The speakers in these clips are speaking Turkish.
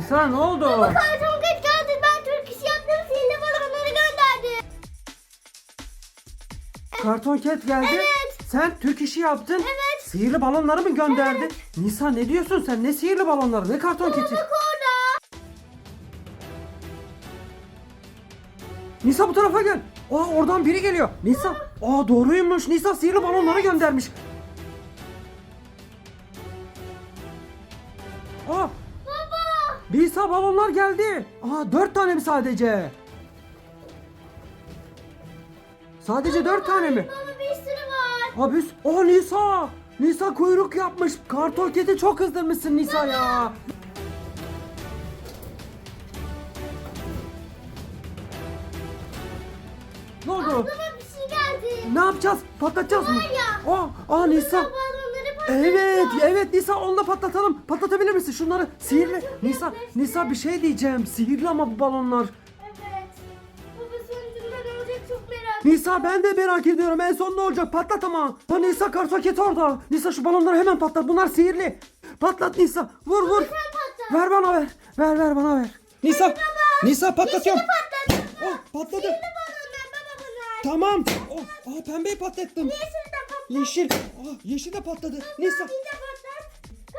Nisa ne oldu? Karton geç geldi. Ben Türk iş yaptım. Sihirli balonları gönderdi. Karton Cat geldi. Evet. Sen Türk işi yaptın. Evet. Sihirli balonları mı gönderdi? Nisa ne diyorsun sen? Ne sihirli balonları? Ne Karton Cat'i? Bak orada. Nisa bu tarafa gel. Aa oradan biri geliyor. Nisa. Aa doğruymuş. Nisa sihirli balonları göndermiş. Aa Baba. Nisa balonlar geldi. Aa dört tane mi sadece? Sadece dört tane mi? Baba bir sürü var. Abi o Nisa. Nisa kuyruk yapmış. Karton keti çok kızdırmışsın Nisa ya. Ne oldu? Baba bir şey geldi. Ne yapacağız? Patlatacağız mı? Var ya. Aa, aa Nisa. Patlatacağım. Evet, evet Nisa onu da patlatalım. Patlatabilir misin şunları? Sihirli. Nisa. Nisa bir şey diyeceğim. Sihirli ama bu balonlar. Evet. Baba sonucunda ne olacak çok merak Nisa ben de merak ediyorum. En son ne olacak? Patlat ama. Ha Nisa kartoket orada. Nisa şu balonları hemen patlat. Bunlar sihirli. Patlat Nisa. Vur vur. Sen patlat. Ver bana ver. Ver ver bana ver. Nisa. Nisa patlatıyorum. Patlat. Oh patladı. Balonlar baba bunlar. Tamam. Oh, aa, pembeyi patlattım. Yeşil de. Yeşil. Aa, yeşil de patladı. Nisa.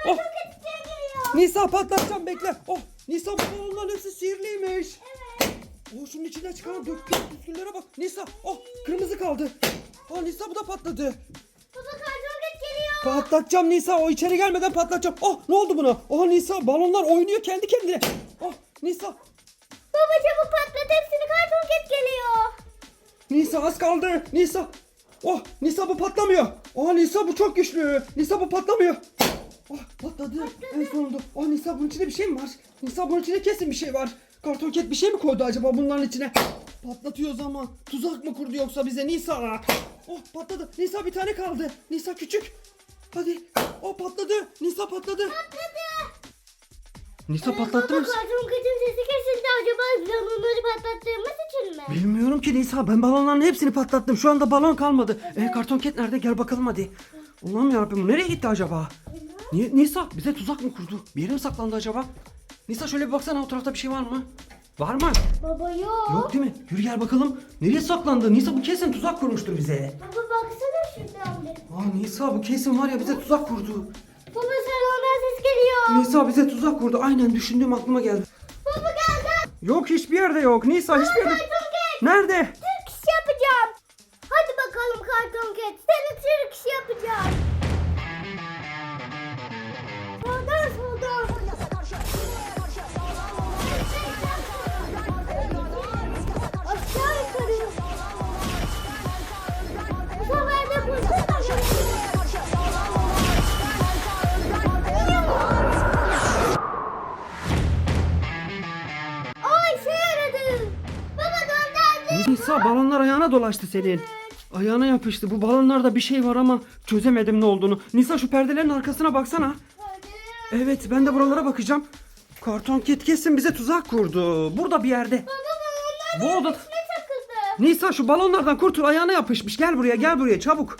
Oh. Nisa patlatacağım bekle. Oh Nisa bu balonların hepsi sihirliymiş. Evet. Oh şunun içinden çıkan döktüğü püsküllere bak. Nisa. Oh kırmızı kaldı. Oh Nisa bu da patladı. Patlatacağım Nisa. O içeri gelmeden patlatacağım. Oh ne oldu buna? Oh Nisa balonlar oynuyor kendi kendine. Oh Nisa. Baba çabuk patlat hepsini karton ket geliyor. Nisa az kaldı. Nisa. Oh Nisa bu patlamıyor. Oh Nisa bu çok güçlü. Nisa bu patlamıyor. Oh patladı. En sonunda. Oh Nisa bunun içinde bir şey mi var? Nisa bunun içinde kesin bir şey var. Karton ket bir şey mi koydu acaba bunların içine? Patlatıyoruz ama. Tuzak mı kurdu yoksa bize Nisa? Oh patladı. Nisa bir tane kaldı. Nisa küçük. Hadi. Oh patladı. Nisa patladı. Patladı. Nisa patlattı mı? Karton ketin sesi kesildi acaba balonları patlattığımız için mi? Bilmiyorum ki Nisa ben balonların hepsini patlattım. Şu anda balon kalmadı. E, karton ket nerede? Gel bakalım hadi. Allah'ım yarabbim bu nereye gitti acaba? Ni- Nisa bize tuzak mı kurdu? Bir yere mi saklandı acaba? Nisa şöyle bir baksana o tarafta bir şey var mı? Var mı? Baba yok. Yok değil mi? Yürü gel bakalım. Nereye saklandı? Nisa bu kesin tuzak kurmuştur bize. Baba baksana şuradan bir. Aa Nisa bu kesin var ya bize tuzak kurdu. Baba geliyor. Nisa bize tuzak kurdu. Aynen düşündüğüm aklıma geldi. Baba geldi. Yok hiçbir yerde yok. Nisa hiçbir yerde. Nerede? Türk iş yapacağım. Hadi bakalım karton ket. Seni Türk iş yapacağım. Balonlar ayağına dolaştı senin. Ayağına yapıştı. Bu balonlarda bir şey var ama çözemedim ne olduğunu. Nisa şu perdelerin arkasına baksana. Evet ben de buralara bakacağım. Karton ket kesin bize tuzak kurdu. Burada bir yerde. Baba Bu onlar oda... ne takıldı? Nisa şu balonlardan kurtul ayağına yapışmış. Gel buraya gel buraya çabuk.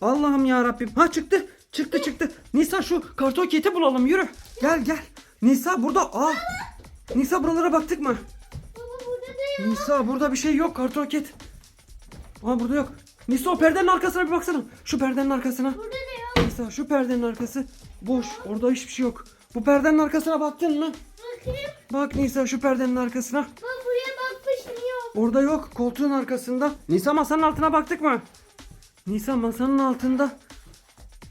Allah'ım ya Rabbim. Ha çıktı. Çıktı çıktı. Nisa şu karton keti bulalım yürü. Gel gel. Nisa burada. Aa. Nisa buralara baktık mı? Yok. Nisa burada bir şey yok karton ket. Aa burada yok. Nisa o perdenin arkasına bir baksana. Şu perdenin arkasına. Burada da yok. Nisa şu perdenin arkası. Boş. Orada hiçbir şey yok. Bu perdenin arkasına baktın mı? Bakayım. Bak Nisa şu perdenin arkasına. Baba buraya bakmışım yok. Orada yok. Koltuğun arkasında. Nisa masanın altına baktık mı? Nisa masanın altında.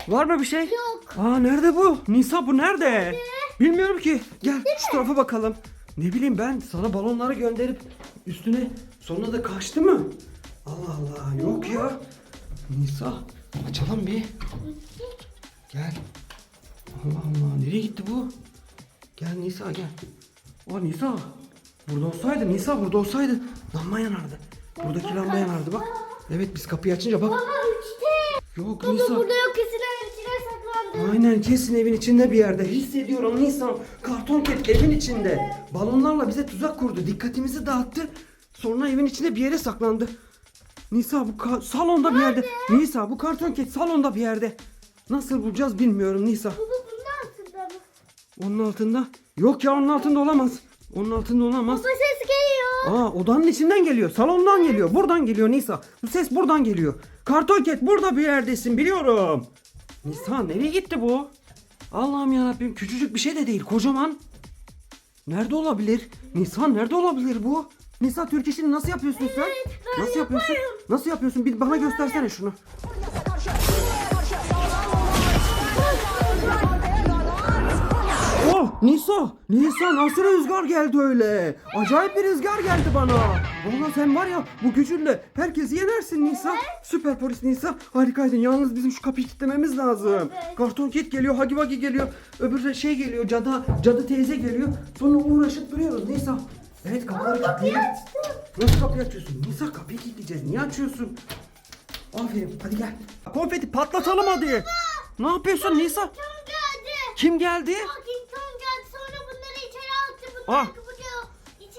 Var mı bir şey? Yok. Aa nerede bu? Nisa bu nerede? Bilmiyorum ki. Gel şu tarafa bakalım. Ne bileyim ben sana balonları gönderip üstüne sonra da kaçtı mı? Allah Allah yok ya. Nisa açalım bir. Gel. Allah Allah nereye gitti bu? Gel Nisa gel. O Nisa. Burada olsaydı Nisa burada olsaydı lamba yanardı. Buradaki lamba yanardı bak. Evet biz kapıyı açınca bak. Yok Baba Nisa. burada Aynen kesin evin içinde bir yerde. Hissediyorum Nisan. Karton ket evin içinde. Balonlarla bize tuzak kurdu. Dikkatimizi dağıttı. Sonra evin içinde bir yere saklandı. Nisa bu salonda bir yerde. Nisa bu karton ket salonda bir yerde. Nasıl bulacağız bilmiyorum Nisa. Baba bunun altında mı? Onun altında. Yok ya onun altında olamaz. Onun altında olamaz. Baba ses geliyor. Aa odanın içinden geliyor. Salondan geliyor. Buradan geliyor Nisa. Bu ses buradan geliyor. Kartonket burada bir yerdesin biliyorum. Nisa nereye gitti bu? Allah'ım yarabbim küçücük bir şey de değil kocaman. Nerede olabilir? Nisa nerede olabilir bu? Nisa Türk işini nasıl yapıyorsun sen? ben Nasıl yapıyorsun? yaparım. Nasıl yapıyorsun? Bir bana göstersene şunu. Nisa! Nisa nasıl rüzgar geldi öyle? Acayip bir rüzgar geldi bana. Valla sen var ya bu gücünle herkesi yenersin Nisa. Süper polis Nisa. Harikaydın. Yalnız bizim şu kapıyı kilitlememiz lazım. Karton kit geliyor, Hagi Vagi geliyor. Öbür de şey geliyor, cadı, cadı teyze geliyor. Sonra uğraşıp duruyoruz Nisa. Evet kapıları kilitleyelim. Nasıl kapıyı açıyorsun? Nisa kapıyı kilitleyeceğiz. Niye açıyorsun? Aferin hadi gel. Konfeti patlatalım hadi. Ne yapıyorsun Nisa? Geldi. Kim geldi? Tom geldi. Ah.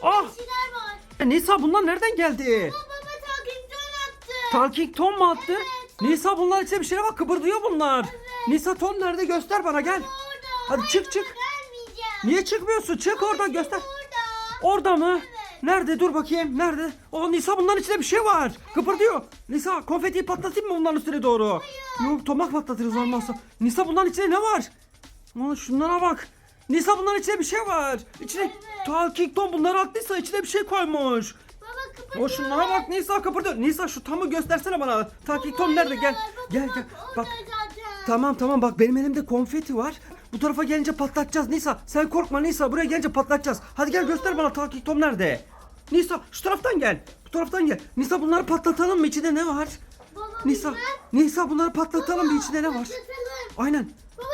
Ah. var. Nisa bunlar nereden geldi? Baba baba Talking Tom attı. Talking Tom mu attı? Evet. Nisa bunlar içinde bir şeyler var kıpırdıyor bunlar. Evet. Nisa Tom nerede göster bana gel. Orada. Hadi Hayır, çık, çık. Niye çıkmıyorsun? Çık oradan göster. Orada. Orada mı? Evet. Nerede? Dur bakayım. Nerede? O Nisa bunların içinde bir şey var. Kıpırdıyor. Nisa konfetiyi patlatayım mı bunların üstüne doğru? Yok tomak patlatırız olmazsa. Nisa bunların içinde ne var? Aa, şunlara bak. Nisa bunların içinde bir şey var. İçine Evet. Talking Tom bunları attıysa içine bir şey koymuş. Baba kıpırıyor. O şunlara bak Nisa kıpırdı. Nisa şu tamı göstersene bana. Talking Tom nerede? Gel. Baba, Gel bak, gel. Bak. Tamam tamam bak benim elimde konfeti var. Bu tarafa gelince patlatacağız Nisa. Sen korkma Nisa buraya gelince patlatacağız. Hadi gel göster bana Talking Tom nerede? Nisa şu taraftan gel. Bu taraftan gel. Nisa bunları patlatalım mı? İçinde ne var? Baba Nisa. bilmem. Nisa bunları patlatalım mı? İçinde ne var? Patlatalım. Aynen. Baba.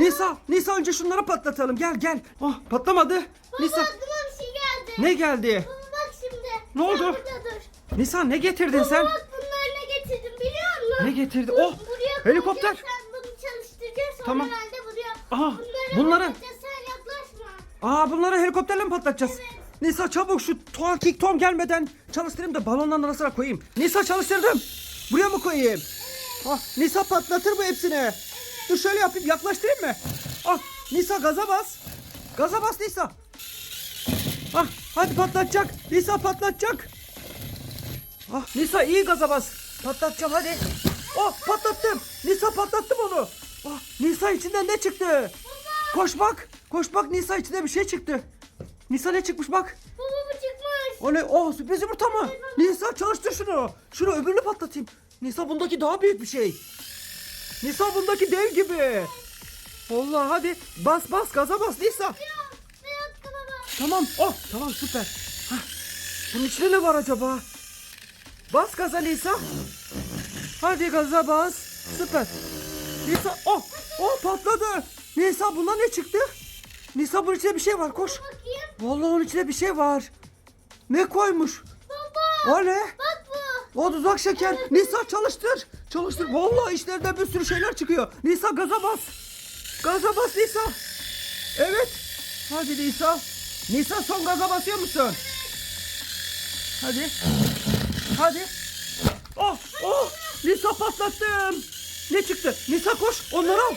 Nisa, Nisa önce şunları patlatalım. Gel gel. Oh patlamadı. Baba Nisa aklıma bir şey geldi. ne geldi? Baba bak şimdi. Ne oldu? Sen burada dur. Nisa ne getirdin Baba sen? bak bunları ne getirdim biliyor musun? Ne getirdi? Bu- Oh buraya helikopter. koyacağız, Sen bunu çalıştıracaksın. Sonra Tamam. ben de buraya. Aha, bunları patlatacağız, Sen yaklaşma. Aa bunları helikopterle mi patlatacağız? Nisa çabuk şu Talking Tom gelmeden çalıştırayım da balonların arasına koyayım. Nisa çalıştırdım. Buraya mı koyayım? Ah, Nisa patlatır mı hepsini? Dur şöyle yapayım yaklaştırayım mı? Ah Nisa gaza bas. Gaza bas Nisa. Ah hadi patlatacak. Nisa patlatacak. Ah Nisa iyi gaza bas. Patlatacağım hadi. Oh patlattım. Nisa patlattım onu. Ah Nisa içinden ne çıktı? Koş bak. Koş bak Nisa içinde bir şey çıktı. Nisa ne çıkmış bak. Baba bu çıkmış. O ne? Oh sürpriz yumurta mı? Nisa çalıştır şunu. Şunu öbürünü patlatayım. Nisa bundaki daha büyük bir şey. Nisa bundaki dev gibi. Allah hadi bas bas gaza bas Nisa. Tamam. Oh tamam süper. Hah. Bunun içinde ne var acaba? Bas gaza Nisa. Hadi gaza bas. Süper. Nisa oh oh patladı. Nisa buna ne çıktı? Nisa bunun içinde bir şey var koş. Vallahi onun içinde bir şey var. Ne koymuş? Baba. O ne? Bak bu. O tuzak şeker. Nisa çalıştır. Çalıştır. Vallahi işlerden bir sürü şeyler çıkıyor. Nisa gaza bas. Gaza bas Nisa. Evet. Hadi Nisa. Nisa son gaza basıyor musun? Hadi. Hadi. Oh oh. Nisa patlattım. Ne çıktı? Nisa koş onları al.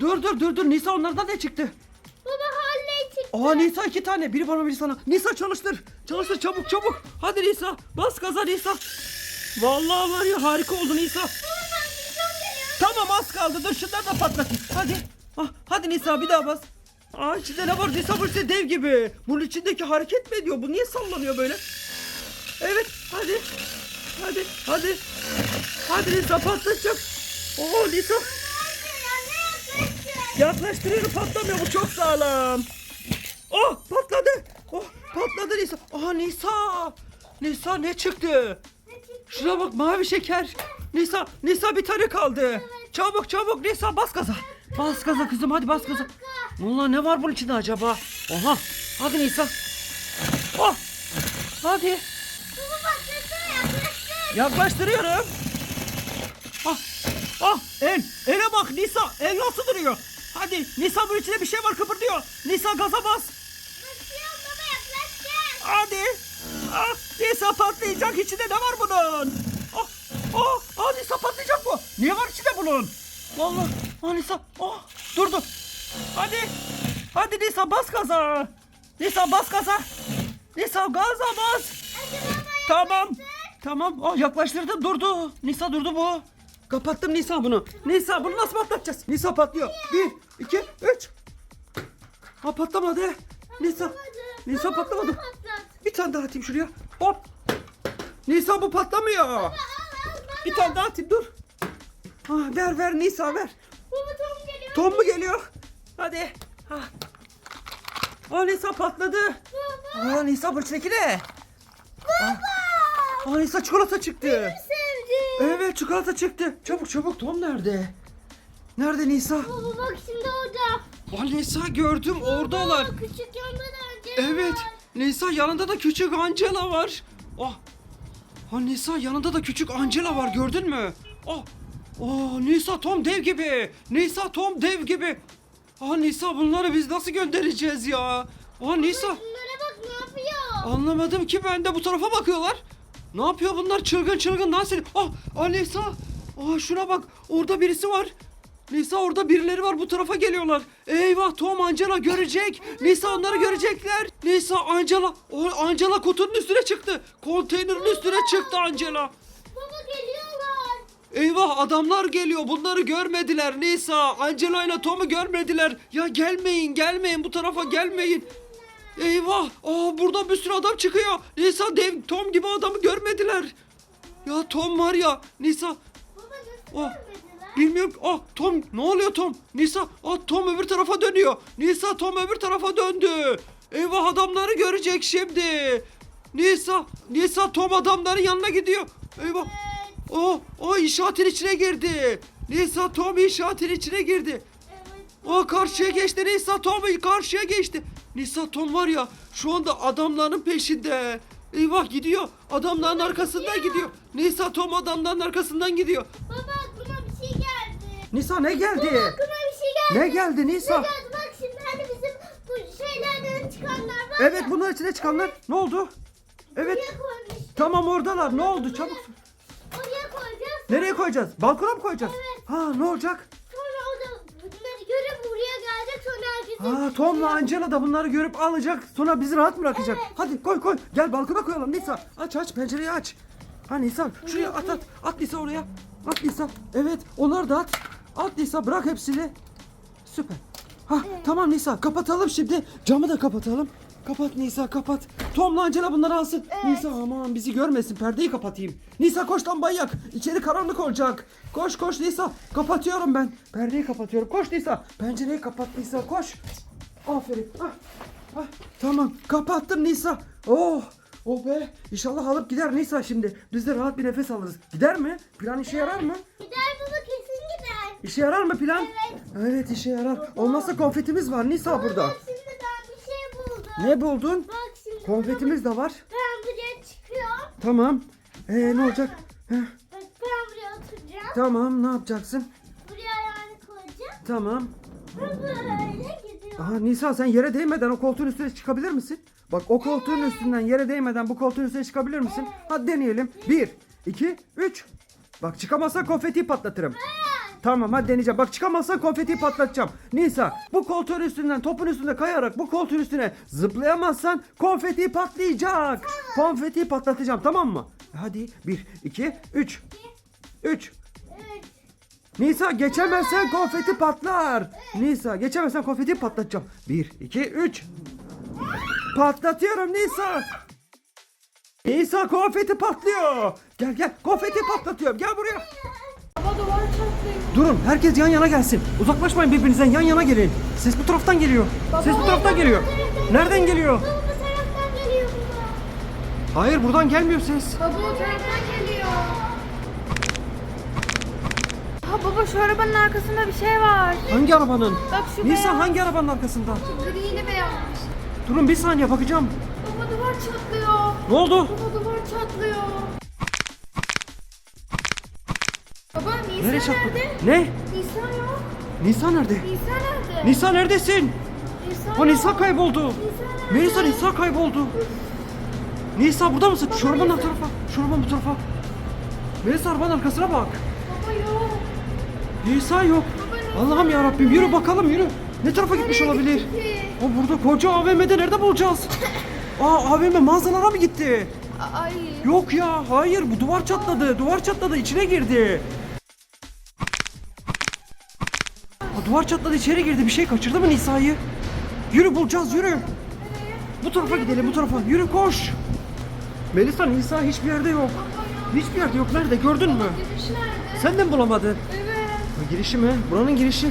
Dur dur dur dur. Nisa onlardan ne çıktı? Baba halle çıktı. Aa Nisa iki tane. Biri bana biri sana. Nisa çalıştır. Çalıştır çabuk çabuk. Hadi Nisa. Bas gaza Nisa. Vallahi var ya harika oldu Nisa. Baba Talking Tom geliyor. Tamam az kaldı. Dur şunları da patlatayım. Hadi. Ah, hadi Nisa bir daha bas. Aa içinde ne var? Nisa bu işte dev gibi. Bunun içindeki hareket mi ediyor? Bu niye sallanıyor böyle? Evet hadi. Hadi hadi. Hadi Nisa patlatacak. Oo Nisa. Yaklaştırıyorum patlamıyor bu çok sağlam. Oh patladı. Oh patladı Nisa. Aha Nisa. Nisa ne çıktı? Şuna bak mavi şeker. Nisa, Nisa bir tane kaldı. Çabuk çabuk Nisa bas gaza. Bas gaza kızım hadi bas gaza. Vallahi ne var bunun içinde acaba? Oha. Hadi Nisa. Oh. Hadi. Yaklaştırıyorum. Ah. Ah el. Ele bak Nisa. El nasıl duruyor? Hadi Nisa bunun içinde bir şey var kıpırdıyor. Nisa gaza bas. Hadi. Ah, Nisa patlayacak. İçinde ne var bunun? Ah, ah, ah Nisa patlayacak bu. Ne var içinde bunun? Vallahi. Ah Nisa. Ah, dur dur. Hadi. Hadi Nisa bas gaza. Nisa bas gaza. Nisa gaza bas. Tamam. Tamam. Oh, yaklaştırdım durdu. Nisa durdu bu. Kapattım Nisa bunu. Nisa bunu nasıl patlatacağız? Nisa patlıyor. Bir, iki, üç. Ha patlamadı. Nisa. Nisa patlamadı. Bir tane daha atayım şuraya. Hop. Nisa bu patlamıyor. Bir tane daha atayım dur. Ha, ver ver Nisa ver. Baba Tom geliyor. Tom mu geliyor? Hadi. Ha. Aa Nisa patladı. Aa Nisa bu içindeki ne? Aa, aa Nisa çikolata çıktı. Sevdim. Evet çikolata çıktı. Çabuk çabuk Tom nerede? Nerede Nisa? Baba bak şimdi orada. Aa Nisa gördüm oradalar. Baba, Küçük yandan önce. Evet. Nisa yanında da küçük Angela var. Oh. Ha Nisa yanında da küçük Angela var gördün mü? Oh. Oh Nisa Tom dev gibi. Nisa Tom dev gibi. Ah Nisa bunları biz nasıl göndereceğiz ya? Ah Nisa Bunlara bak ne yapıyor? anlamadım ki ben de bu tarafa bakıyorlar. Ne yapıyor bunlar çılgın çılgın dans ediyor. Ah, ah Nisa. Ah şuna bak orada birisi var. Nisa orada birileri var bu tarafa geliyorlar. Eyvah Tom Angela görecek. Nisa onları görecekler. Nisa Angela. O Angela kutunun üstüne çıktı. Konteynerin üstüne çıktı Angela. Baba geliyorlar. Eyvah adamlar geliyor. Bunları görmediler Nisa. Angela ile Tom'u görmediler. Ya gelmeyin gelmeyin bu tarafa gelmeyin. Eyvah. Aa burada bir sürü adam çıkıyor. Nisa dev Tom gibi adamı görmediler. Ya Tom var ya. Nisa. Baba Oh. Bilmiyorum. Ah Tom ne oluyor Tom? Nisa. Ah Tom öbür tarafa dönüyor. Nisa Tom öbür tarafa döndü. Eyvah adamları görecek şimdi. Nisa. Nisa Tom adamların yanına gidiyor. Eyvah. O, o inşaatın içine girdi. Nisa Tom inşaatın içine girdi. Evet. O karşıya geçti Nisa Tom karşıya geçti. Nisa Tom var ya şu anda adamların peşinde. Eyvah gidiyor. Adamların arkasından gidiyor. Nisa Tom adamların arkasından gidiyor. Baba Nisa ne geldi? Baba aklıma bir şey geldi. Ne geldi Nisa? Ne geldi bak şimdi hani bizim bu şeylerden çıkanlar var Evet ya. bunun içine çıkanlar ne oldu? Evet Buraya tamam oradalar ne oldu çabuk. Oraya koyacağız. Nereye koyacağız? Balkona mı koyacağız? Evet. Ha ne olacak? Sonra o da bunları görüp buraya gelecek sonra herkese. Ha Tom'la Angela da bunları görüp alacak sonra bizi rahat bırakacak. Evet. Hadi koy koy gel balkona koyalım Nisa. Aç aç pencereyi aç. Ha Nisa şuraya at at. At Nisa oraya. At Nisa. Evet onları da at. At Nisa bırak hepsini. Süper. Ha tamam Nisa kapatalım şimdi. Camı da kapatalım. Kapat Nisa kapat. Tom'la Angela bunları alsın. Nisa aman bizi görmesin perdeyi kapatayım. Nisa koş lambayı yak. İçeri karanlık olacak. Koş koş Nisa. Kapatıyorum ben. Perdeyi kapatıyorum. Koş Nisa. Pencereyi kapat Nisa koş. Aferin. Ah, ah, tamam kapattım Nisa. Oh. Oh be. İnşallah alıp gider Nisa şimdi. Biz de rahat bir nefes alırız. Gider mi? Plan işe yarar mı? Gider. İşe yarar mı plan? Evet. Evet işe yarar. Olmazsa konfetimiz var Nisa burada. Bak şimdi ben bir şey buldum. Ne buldun? Bak şimdi Konfetimiz de var. Ben buraya çıkıyor. Tamam. Ee ne olacak? Heh, Bak ben buraya oturacağım. tamam ne yapacaksın? Buraya ayağını koyacağım. Tamam. Ve böyle gidiyor. Aha Nisa sen yere değmeden o koltuğun üstüne çıkabilir misin? Bak o koltuğun üstünden yere değmeden bu koltuğun üstüne çıkabilir misin? Hadi deneyelim. Bir, iki, üç. Bak çıkamazsan konfeti patlatırım. Tamam hadi deneyeceğim. Bak çıkamazsan konfeti patlatacağım. Nisa bu koltuğun üstünden topun üstünde kayarak bu koltuğun üstüne zıplayamazsan konfeti patlayacak. Konfeti patlatacağım tamam mı? Hadi bir, iki, üç. Üç. Evet. Nisa geçemezsen konfeti patlar. Nisa geçemezsen konfeti patlatacağım. 1, 2, 3. Patlatıyorum Nisa. Nisa konfeti patlıyor. Gel gel konfeti patlatıyorum. Gel buraya. Durun herkes yan yana gelsin. Uzaklaşmayın birbirinizden yan yana gelin. Ses bu taraftan geliyor. Ses bu taraftan geliyor. Nereden geliyor? Baba bu taraftan geliyor baba. Hayır buradan gelmiyor ses. Baba o taraftan geliyor. Ha baba şu arabanın arkasında bir şey var. Hangi arabanın? Bak şu Nisa beyaz. hangi arabanın arkasında? Griyle beyaz. Durun bir saniye bakacağım. Baba duvar çatlıyor. Ne oldu? Baba duvar çatlıyor. Baba Nisa Nereye çarptı? nerede? Ne? Nisa yok. Nisa nerede? Nisa nerede? Nisa neredesin? Nisa yok. Nisa kayboldu. Nisa nerede? Melisa Nisa kayboldu. Nisa burada mısın? Şu arabanın bu tarafa. Şu arabanın bu tarafa. Melisa arabanın arkasına bak. Baba yok. Nisa yok. Baba Nisa Allah'ım ya Rabbim yürü bakalım yürü. Ne tarafa gitmiş olabilir? gitti? O burada koca AVM'de nerede bulacağız? Aa AVM mağazalara mı gitti? Ay. Yok ya hayır bu duvar çatladı. Duvar çatladı içine girdi. Duvar çatladı içeri girdi. Bir şey kaçırdı mı Nisa'yı? Yürü bulacağız yürü. Bu tarafa gidelim bu tarafa. Yürü koş. Melisa Nisa hiçbir yerde yok. Hiçbir yerde yok. Nerede gördün mü? Giriş nerede? Sen de mi bulamadın? Evet. Bu girişi mi? Buranın girişi.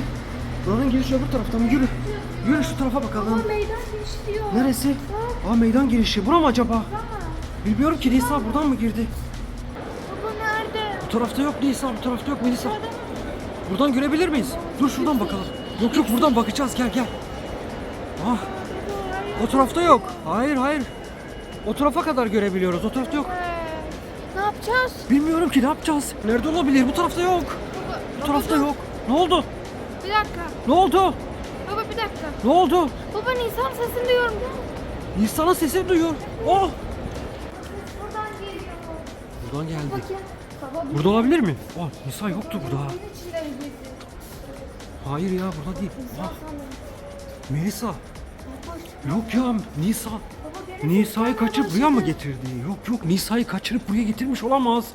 Buranın girişi öbür tarafta mı? Yürü. Yürü şu tarafa bakalım. Meydan giriş diyor. Neresi? Aa meydan girişi. Bura mı acaba? Ama. Bilmiyorum ki Nisa buradan mı girdi? Baba nerede? Bu tarafta yok Nisa, bu tarafta yok Melisa. Buradan görebilir miyiz? Dur şuradan bakalım. Yok yok buradan bakacağız gel gel. Ah o tarafta yok. Hayır hayır. O tarafa kadar görebiliyoruz. O tarafta yok. Ne yapacağız? Bilmiyorum ki ne yapacağız. Nerede olabilir? Bu tarafta yok. Baba, Bu tarafta dur. yok. Ne oldu? Bir dakika. Ne oldu? Baba bir dakika. Ne oldu? Baba Nisan sesini duyuyorum. Nisa'nın sesini duyuyor. Oh! Buradan geliyor. Buradan geldi. Bak ya. Baba bir Burada olabilir mi? Oh Nisa yoktu burada. Hayır ya burada değil. Ah. Melisa. Yok ya Nisa. Nisa'yı kaçırıp buraya mı getirdi? Yok yok Nisa'yı kaçırıp buraya getirmiş olamaz.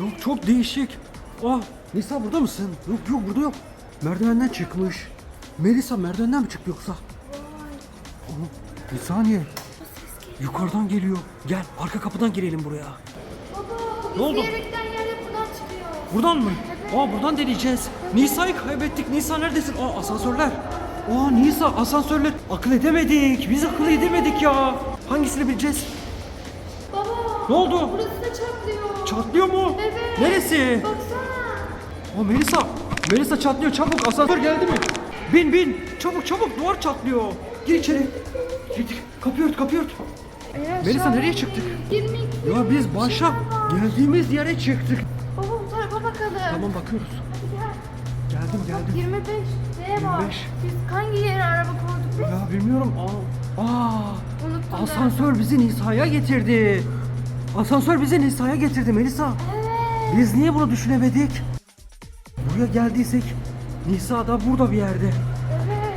Yok çok değişik. Ah Nisa burada mısın? Yok yok burada yok. Merdivenden çıkmış. Melisa merdivenden mi çıktı yoksa? Oğlum, bir saniye. Yukarıdan geliyor. Gel arka kapıdan girelim buraya. Ne oldu? Diyerekten yerde buradan çıkıyor. Buradan mı? Aa buradan deneyeceğiz. Nisa'yı kaybettik. Nisa neredesin? Aa asansörler. Aa Nisa asansörler. Akıl edemedik. Biz akıl edemedik ya. Hangisini bileceğiz? Baba Ne oldu? burası da çatlıyor. Çatlıyor mu? Evet. Neresi? Baksana. Aa Melisa. Melisa çatlıyor çabuk. Asansör geldi mi? Bin bin. Çabuk çabuk duvar çatlıyor. Gir içeri. Gir, kapıyı ört kapıyı ört. Melisa, nereye çıktık? 22 Ya biz başa geldiğimiz yere çıktık. Baba bu tarafa bakalım. Tamam bakıyoruz. Hadi gel. Geldim Bak geldim. 25 D var. 25. Biz hangi yere araba koyduk biz? Ya bilmiyorum. Aa, aa Unuttum ben. asansör bizi Nisa'ya getirdi. Asansör bizi Nisa'ya getirdi Melisa. Evet. Biz niye bunu düşünemedik? Buraya geldiysek Nisa da burada bir yerde. Evet.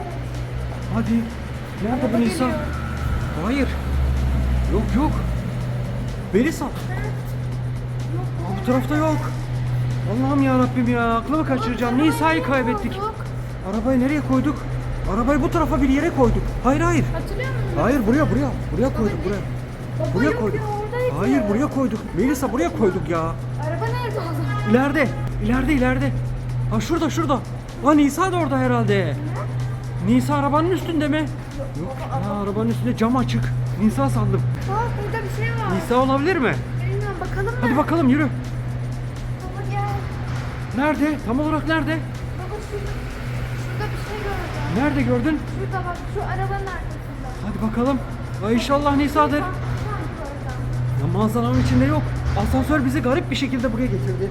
Hadi. Nerede bu Araba Nisa? geliyor. Hayır. Yok yok. Melisa. Tarafta yok. Allah'ım ya Rabbim ya aklımı kaçıracağım. Nisa'yı kaybettik. Arabayı nereye koyduk? Arabayı bu tarafa bir yere koyduk. Hayır hayır. Hatırlıyor musun? Hayır buraya buraya. Buraya koyduk buraya. Baba Buraya yok koyduk. ya, oradaydı. Hayır buraya koyduk. Melisa buraya koyduk ya. Araba nerede o zaman? İleride. ileride ileride. Ha şurada şurada. Ha Nisa da orada herhalde. Nisa arabanın üstünde mi? Yok. Ha, arabanın üstünde cam açık. Nisa sandım. Bak burada bir şey var. Nisa olabilir mi? Bilmiyorum bakalım mı? Hadi bakalım yürü. Nerede? Tam olarak nerede? Baba şurada, şurada bir şey gördüm. Nerede gördün? Şurada bak şu arabanın arkasında. Hadi bakalım. Ha, inşallah Nisa'dır. Ya manzaranın içinde yok. Asansör bizi garip bir şekilde buraya getirdi.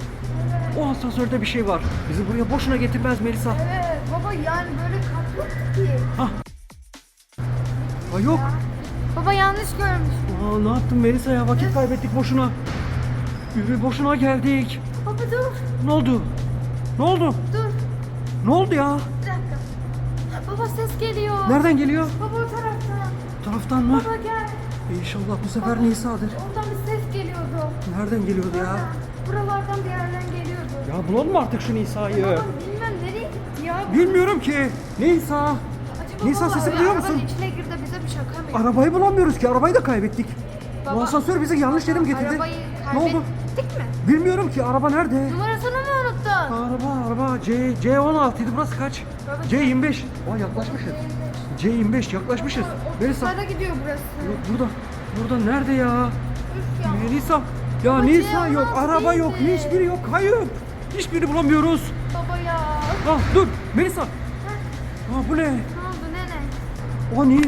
O asansörde bir şey var. Bizi buraya boşuna getirmez Melisa. Evet baba yani böyle kat yoktu ki. Hah. Ha yok. Baba yanlış görmüş. Aa, ne yaptın Melisa ya? Vakit kaybettik boşuna. Yürü boşuna geldik. Baba dur Ne oldu? Ne oldu? dur Ne oldu ya? bir dakika. Baba ses geliyor. Nereden geliyor? Baba o taraftan. Bu taraftan mı? Baba gel. İnşallah bu sefer Nisa'dır. Oradan bir ses geliyordu. Nereden geliyordu ya? Buralardan bir yerden geliyordu. Ya bulalım artık şu Nisa'yı? Baba bilmem nereye gitti ya. Bilmiyorum ki. Nisa. Acaba Nisa baba sesini duyuyor arabanın musun? içine girdi bize bir şaka mı? Arabayı bulamıyoruz ki. Arabayı da kaybettik. Bu Baba, asansör bizi yanlış yere mi getirdi? Arabayı Ne oldu? Kaybettik mi? Bilmiyorum ki. Araba nerede? Numarasını mı unuttun? Araba araba C C16 idi burası kaç? Baba, C25. Aa yaklaşmışız. C25 yaklaşmışız. Melisa. Otuzlara gidiyor burası. Yok burada. Burada nerede ya? Üf ya. Melisa. Ya Baba, Nisa C16 yok, araba yok, değildi. hiçbiri yok. Kayıp. Hiçbirini bulamıyoruz. Baba ya. Ah dur Melisa. Aa bu ne? Ne oldu nene? O ne?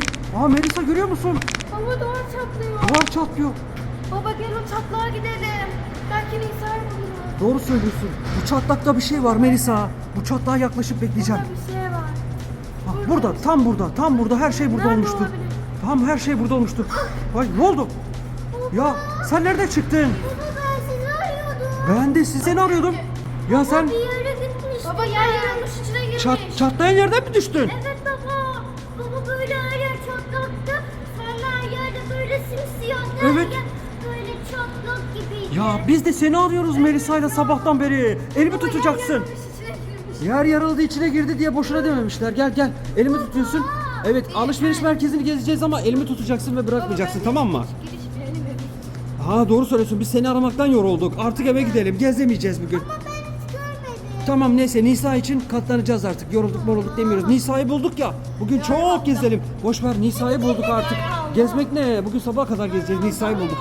Aa Melisa görüyor musun? Baba duvar çatlıyor. Duvar çatlıyor. Baba gel o çatlağa gidelim. Doğru söylüyorsun. Bu çatlakta bir şey var Melisa. Bu çatlağa yaklaşıp bekleyeceğim. Burada bir şey var. Bak burada, tam burada, tam burada her şey burada Nerede olmuştur. olabilir? Tam her şey burada olmuştur. Ay ne oldu? Ya sen nereden çıktın? Baba ben sizi arıyordum. Ben de sizi seni arıyordum. Ya sen Bir yere gitmiş. Baba yer yarılmış içine girmiş. Çat, çatlayan yerden mi düştün? Evet baba. Baba böyle her yer çatlaktı. Sonra her yerde böyle simsiyah. Evet. yer Gibiydi. Ya biz de seni arıyoruz Melisa'yla sabahtan beri. Elimi tutacaksın. Yer yarıldı içine girdi diye boşuna dememişler. Gel gel elimi tutuyorsun. Evet alışveriş merkezini gezeceğiz ama elimi tutacaksın ve bırakmayacaksın tamam mı? Ha doğru söylüyorsun biz seni aramaktan yorulduk. Artık eve gidelim gezemeyeceğiz bugün. Ama ben hiç görmedim. Tamam neyse Nisa için katlanacağız artık. Yorulduk morulduk demiyoruz. Nisa'yı bulduk ya. Bugün çok gezelim. Boş ver Nisa'yı bulduk artık. Gezmek ne? Bugün sabaha kadar gezeceğiz. Nisa'yı bulduk.